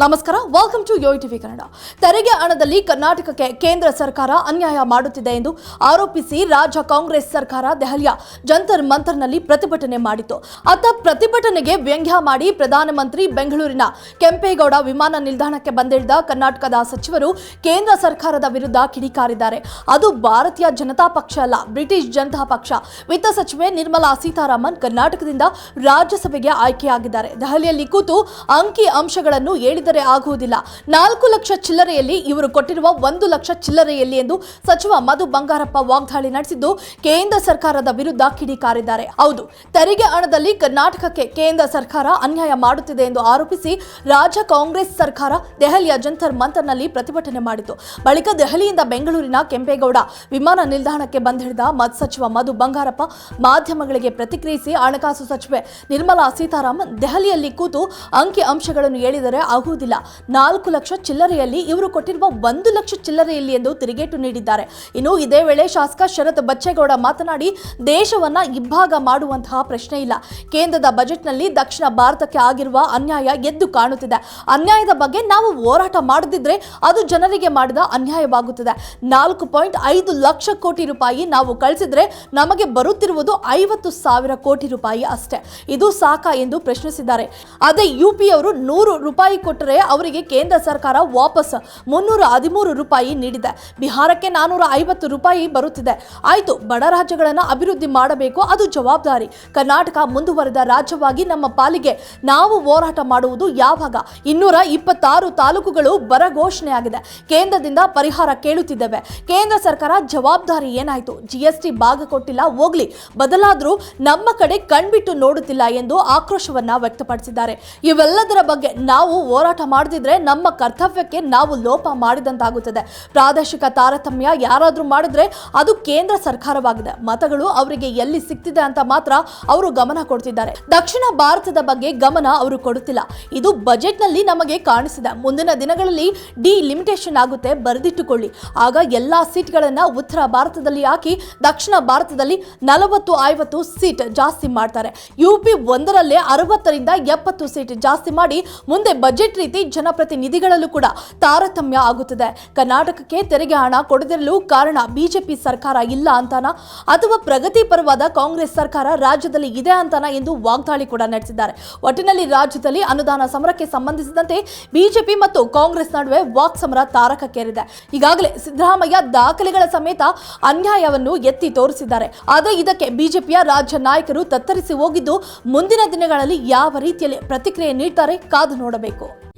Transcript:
ನಮಸ್ಕಾರ welcome to yo TV Kannada. ತೆರಿಗೆ ಹಣದಲ್ಲಿ ಕರ್ನಾಟಕಕ್ಕೆ ಕೇಂದ್ರ ಸರ್ಕಾರ ಅನ್ಯಾಯ ಮಾಡುತ್ತಿದೆ ಎಂದು ಆರೋಪಿಸಿ ರಾಜ್ಯ ಕಾಂಗ್ರೆಸ್ ಸರ್ಕಾರ ದೆಹಲಿಯ ಜಂತರ್ ಮಂತರ್ನಲ್ಲಿ ಪ್ರತಿಭಟನೆ ಮಾಡಿತು ಅತ್ತ ಪ್ರತಿಭಟನೆಗೆ ವ್ಯಂಗ್ಯ ಮಾಡಿ ಪ್ರಧಾನಮಂತ್ರಿ ಬೆಂಗಳೂರಿನ ಕೆಂಪೇಗೌಡ ವಿಮಾನ ನಿಲ್ದಾಣಕ್ಕೆ ಬಂದಿಳಿದ ಕರ್ನಾಟಕದ ಸಚಿವರು ಕೇಂದ್ರ ಸರ್ಕಾರದ ವಿರುದ್ಧ ಕಿಡಿಕಾರಿದ್ದಾರೆ. ಅದು ಭಾರತೀಯ ಜನತಾ ಪಕ್ಷ ಅಲ್ಲ, ಬ್ರಿಟಿಷ್ ಜನತಾ ಪಕ್ಷ. ವಿತ್ತ ಸಚಿವೆ ನಿರ್ಮಲಾ ಸೀತಾರಾಮನ್ ಕರ್ನಾಟಕದಿಂದ ರಾಜ್ಯಸಭೆಗೆ ಆಯ್ಕೆಯಾಗಿದ್ದಾರೆ. ದೆಹಲಿಯಲ್ಲಿ ಕೂತು ಅಂಕಿ ಅಂಶಗಳನ್ನು ಆಗುವುದಿಲ್ಲ. ನಾಲ್ಕು ಲಕ್ಷ ಚಿಲ್ಲರೆಯಲ್ಲಿ ಇವರು ಕೊಟ್ಟಿರುವ ಒಂದು ಲಕ್ಷ ಚಿಲ್ಲರೆಯಲ್ಲಿ ಎಂದು ಸಚಿವ ಮಧು ಬಂಗಾರಪ್ಪ ವಾಗ್ದಾಳಿ ನಡೆಸಿದ್ದು ಕೇಂದ್ರ ಸರ್ಕಾರದ ವಿರುದ್ಧ ಕಿಡಿಕಾರಿದ್ದಾರೆ. ಹೌದು, ತೆರಿಗೆ ಹಣದಲ್ಲಿ ಕರ್ನಾಟಕಕ್ಕೆ ಕೇಂದ್ರ ಸರ್ಕಾರ ಅನ್ಯಾಯ ಮಾಡುತ್ತಿದೆ ಎಂದು ಆರೋಪಿಸಿ ರಾಜ್ಯ ಕಾಂಗ್ರೆಸ್ ಸರ್ಕಾರ ದೆಹಲಿಯ ಜಂತರ್ ಮಂತರ್ನಲ್ಲಿ ಪ್ರತಿಭಟನೆ ಮಾಡಿತು ಬಳಿಕ ದೆಹಲಿಯಿಂದ ಬೆಂಗಳೂರಿನ ಕೆಂಪೇಗೌಡ ವಿಮಾನ ನಿಲ್ದಾಣಕ್ಕೆ ಬಂದಿಳಿದ ಮತ್ ಸಚಿವ ಮಧು ಬಂಗಾರಪ್ಪ ಮಾಧ್ಯಮಗಳಿಗೆ ಪ್ರತಿಕ್ರಿಯಿಸಿ ಹಣಕಾಸು ಸಚಿವೆ ನಿರ್ಮಲಾ ಸೀತಾರಾಮನ್ ದೆಹಲಿಯಲ್ಲಿ ಕೂತು ಅಂಕಿ ಅಂಶಗಳನ್ನು ಹೇಳಿದರೆ ಆಗುವುದಿಲ್ಲ. ನಾಲ್ಕು ಲಕ್ಷ ಚಿಲ್ಲರೆಯಲ್ಲಿ ಇವರು ಕೊಟ್ಟಿರುವ ಒಂದು ಲಕ್ಷ ಚಿಲ್ಲರೆಯಲ್ಲಿ ಎಂದು ತಿರುಗೇಟು ನೀಡಿದ್ದಾರೆ. ಇನ್ನು ಇದೇ ವೇಳೆ ಶಾಸಕ ಶರತ್ ಬಚ್ಚೇಗೌಡ ಮಾತನಾಡಿ, ದೇಶವನ್ನ ಇಬ್ಬಾಗ ಮಾಡುವಂತಹ ಪ್ರಶ್ನೆ ಇಲ್ಲ. ಕೇಂದ್ರದ ಬಜೆಟ್ನಲ್ಲಿ ದಕ್ಷಿಣ ಭಾರತಕ್ಕೆ ಆಗಿರುವ ಅನ್ಯಾಯ ಎದ್ದು ಕಾಣುತ್ತಿದೆ. ಅನ್ಯಾಯದ ಬಗ್ಗೆ ನಾವು ಹೋರಾಟ ಮಾಡದಿದ್ರೆ ಅದು ಜನರಿಗೆ ಮಾಡಿದ ಅನ್ಯಾಯವಾಗುತ್ತದೆ. ನಾಲ್ಕು ಪಾಯಿಂಟ್ ಐದು ಲಕ್ಷ ಕೋಟಿ ರೂಪಾಯಿ ನಾವು ಕಳಿಸಿದ್ರೆ ನಮಗೆ ಬರುತ್ತಿರುವುದು ಐವತ್ತು ಸಾವಿರ ಕೋಟಿ ರೂಪಾಯಿ ಅಷ್ಟೇ. ಇದು ಸಾಕಾ ಎಂದು ಪ್ರಶ್ನಿಸಿದ್ದಾರೆ. ಅದೇ ಯುಪಿಯವರು ನೂರು ರೂಪಾಯಿ ಕೊಟ್ಟರೆ ಅವರಿಗೆ ಕೇಂದ್ರ ಸರ್ಕಾರ ವಾಪಸ್ ಮುನ್ನೂರ ಹದಿಮೂರು ರೂಪಾಯಿ ನೀಡಿದೆ. ಬಿಹಾರಕ್ಕೆ ನಾನೂರ ಐವತ್ತು ರೂಪಾಯಿ ಬರುತ್ತಿದೆ. ಆಯಿತು, ಬಡ ರಾಜ್ಯಗಳನ್ನು ಅಭಿವೃದ್ಧಿ ಮಾಡಬೇಕು, ಅದು ಜವಾಬ್ದಾರಿ. ಕರ್ನಾಟಕ ಮುಂದುವರೆದ ರಾಜ್ಯವಾಗಿ ನಮ್ಮ ಪಾಲಿಗೆ ನಾವು ಹೋರಾಟ ಮಾಡುವುದು ಯಾವಾಗ? ಇನ್ನೂರ ಇಪ್ಪತ್ತಾರು ತಾಲೂಕುಗಳು ಬರ ಘೋಷಣೆಯಾಗಿದೆ ಕೇಂದ್ರದಿಂದ ಪರಿಹಾರ ಕೇಳುತ್ತಿದ್ದೇವೆ. ಕೇಂದ್ರ ಸರ್ಕಾರ ಜವಾಬ್ದಾರಿ ಏನಾಯಿತು? ಜಿಎಸ್ಟಿ ಭಾಗ ಕೊಟ್ಟಿಲ್ಲ, ಹೋಗ್ಲಿ. ಬದಲಾದರೂ ನಮ್ಮ ಕಡೆ ಕಣ್ಬಿಟ್ಟು ನೋಡುತ್ತಿಲ್ಲ ಎಂದು ಆಕ್ರೋಶವನ್ನ ವ್ಯಕ್ತಪಡಿಸಿದ್ದಾರೆ. ಇವೆಲ್ಲದರ ಬಗ್ಗೆ ನಾವು ಹೋರಾಟ ಮಾಡದಿದ್ರೆ ನಮ್ಮ ಕರ್ತವ್ಯಕ್ಕೆ ನಾವು ಲೋಪ ಮಾಡಿದಂತಾಗುತ್ತದೆ. ಪ್ರಾದೇಶಿಕ ತಾರತಮ್ಯ ಯಾರಾದರೂ ಮಾಡಿದ್ರೆ ಅದು ಕೇಂದ್ರ ಸರ್ಕಾರವಾಗಿದೆ. ಮತಗಳು ಅವರಿಗೆ ಎಲ್ಲಿ ಸಿಗ್ತಿದೆ ಅಂತ ಮಾತ್ರ ಅವರು ಗಮನ ಕೊಡ್ತಿದ್ದಾರೆ. ದಕ್ಷಿಣ ಭಾರತದ ಬಗ್ಗೆ ಗಮನ ಅವರು ಕೊಡುತ್ತಿಲ್ಲ. ಇದು ಬಜೆಟ್ನಲ್ಲಿ ನಮಗೆ ಕಾಣಿಸಿದೆ. ಮುಂದಿನ ದಿನಗಳಲ್ಲಿ ಡಿ ಲಿಮಿಟೇಷನ್ ಆಗುತ್ತೆ, ಬರೆದಿಟ್ಟುಕೊಳ್ಳಿ. ಆಗ ಎಲ್ಲಾ ಸೀಟ್ಗಳನ್ನ ಉತ್ತರ ಭಾರತದಲ್ಲಿ ಹಾಕಿ ದಕ್ಷಿಣ ಭಾರತದಲ್ಲಿ ನಲವತ್ತು, ಐವತ್ತು ಸೀಟ್ ಜಾಸ್ತಿ ಮಾಡ್ತಾರೆ. ಯುಪಿ ಒಂದರಲ್ಲೇ ಅರವತ್ತರಿಂದ ಎಪ್ಪತ್ತು ಸೀಟ್ ಜಾಸ್ತಿ ಮಾಡಿ ಮುಂದೆ ಬಜೆಟ್ ರೀತಿ ಜನಪ್ರತಿನಿಧಿಗಳಲ್ಲೂ ಕೂಡ ತಾರತಮ್ಯ ಆಗುತ್ತದೆ. ಕರ್ನಾಟಕಕ್ಕೆ ತೆರಿಗೆ ಹಣ ಕೊಡದಿರಲು ಕಾರಣ ಬಿಜೆಪಿ ಸರ್ಕಾರ ಇಲ್ಲ ಅಂತಾನ? ಅಥವಾ ಪ್ರಗತಿಪರವಾದ ಕಾಂಗ್ರೆಸ್ ಸರ್ಕಾರ ರಾಜ್ಯದಲ್ಲಿ ಇದೆ ಅಂತಾನ ಎಂದು ವಾಗ್ದಾಳಿ ಕೂಡ ನಡೆಸಿದ್ದಾರೆ. ಒಟ್ಟಿನಲ್ಲಿ ರಾಜ್ಯದಲ್ಲಿ ಅನುದಾನ ಸಮರಕ್ಕೆ ಸಂಬಂಧಿಸಿದಂತೆ ಬಿಜೆಪಿ ಮತ್ತು ಕಾಂಗ್ರೆಸ್ ನಡುವೆ ವಾಕ್ ಸಮರ ತಾರಕಕ್ಕೇರಿದೆ. ಈಗಾಗಲೇ ಸಿದ್ದರಾಮಯ್ಯ ದಾಖಲೆಗಳ ಸಮೇತ ಅನ್ಯಾಯವನ್ನು ಎತ್ತಿ ತೋರಿಸಿದ್ದಾರೆ. ಆದರೆ ಇದಕ್ಕೆ ಬಿಜೆಪಿಯ ರಾಜ್ಯ ನಾಯಕರು ತತ್ತರಿಸಿ ಹೋಗಿದ್ದು ಮುಂದಿನ ದಿನಗಳಲ್ಲಿ ಯಾವ ರೀತಿಯಲ್ಲಿ ಪ್ರತಿಕ್ರಿಯೆ ನೀಡ್ತಾರೆ ಕಾದು ನೋಡಬೇಕು.